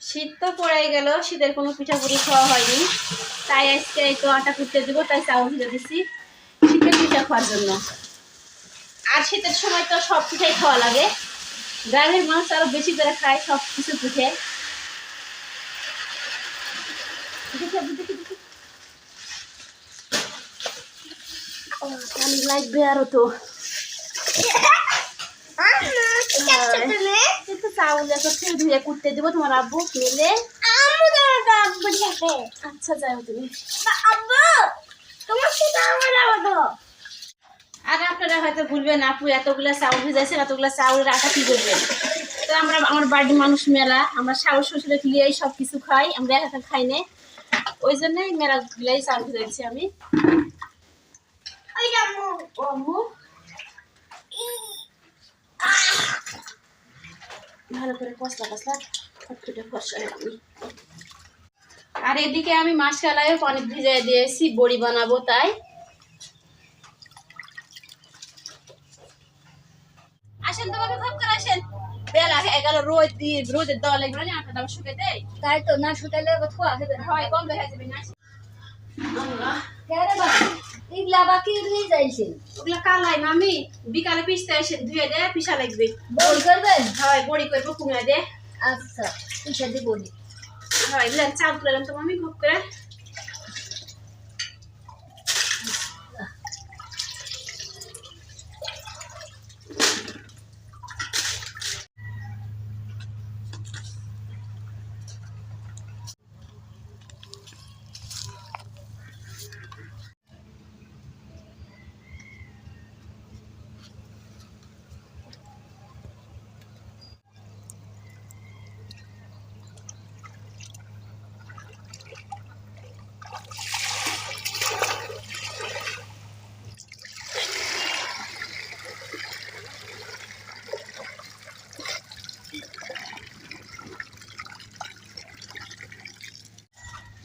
শীত তো পড়ে গেল, শীতের কোনো পিঠাপুরি খাওয়া হয়নি। তাই আজকে এই তো আটা কুটতে দিব, তাই চাউল ভিজে দিছি। শীতের পিঠা খাওয়ার জন্য। আর শীতের সময় তো সব পিঠাই খাওয়া লাগে। গ্রামের মানুষ আরও বেশি করে খায় সব কিছু পিঠে। পানি লাগবে আরও তো। কিন্তু চাউল এখন ধুয়ে কুটতে দিব তোমার আব্বু মিলে। আচ্ছা যাও তুমি। আর আপনারা হয়তো ভুলবেন আপু এতগুলা চাউল ভিজাইছে এতগুলা চাউলের আটা কি করবেন তো আমরা আমার বাড়ির মানুষ মেলা আমরা শাউল শ্বশুরে লিয়েই সব কিছু খাই আমরা একা খাই না। ওই জন্যই মেলা গুলাই চাউল ভিজাইছি আমি। ও ভালো করে কষলা কষলা ফটফটে ফসল আর এদিকে আমি মাসকালায়ও পানি ভিজাই দিয়েছি বড়ি বানাবো তাই। আসেন তো বাবা ভাব করে আসেন। বেলা হয়ে গেল রোদ দিয়ে রোদের দেওয়া লাগবে না আটা দাও শুকে দেয় তাই তো না শুকাইলে থোয়া হবে হয় কম হয়ে যাবে না আল্লাহ। বাকি বাকি ওগুলা কালাই মামি বিকালে পিসতে এসে ধুয়ে দে পিসা লাগবে। বল করবেন? হয় বড়ি করব কুমিয়া দে। আচ্ছা পয়সা দিব নি। হয় চাল তুলে তো মামি খুব করে।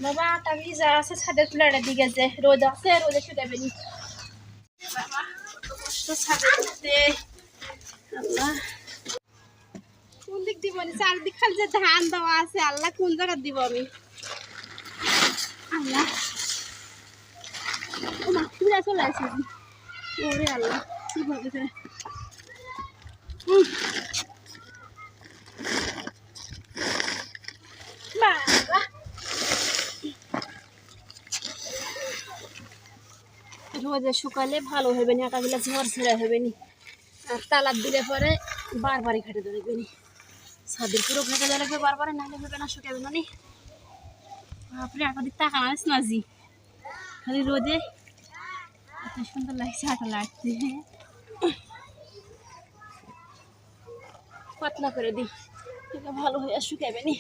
বাবা আটা ভিজা আছে ছাদের কুলারে দিকে যে রোদ আছে রোদে নি বাবা ছাদে উঠতে আল্লাহ কোন দিক দিব নি চারদিক খালি যে ধান দেওয়া আছে আল্লাহ কোন জায়গা দিব আমি আল্লাহ মা চলে আসে ওরে আল্লাহ কি ভাবে করে উম। বাবা রোদে শুকালে ভালো হবে না আটাগুলো ঝড় ছেড়ে হবে নি। আর তালার দিলে পরে বারবারই ঘাটে ধরবে নি। ছাদের পুরো ঘাটে ধরবে বারবারে নাহলে হবে না শুকাবে না নি। বাপরে একাধিক টাকা আনিস না জি খালি রোদে এত সুন্দর লাগছে, আটা লাগছে পাতলা করে দিই ভালো হয়ে শুকাবে নি।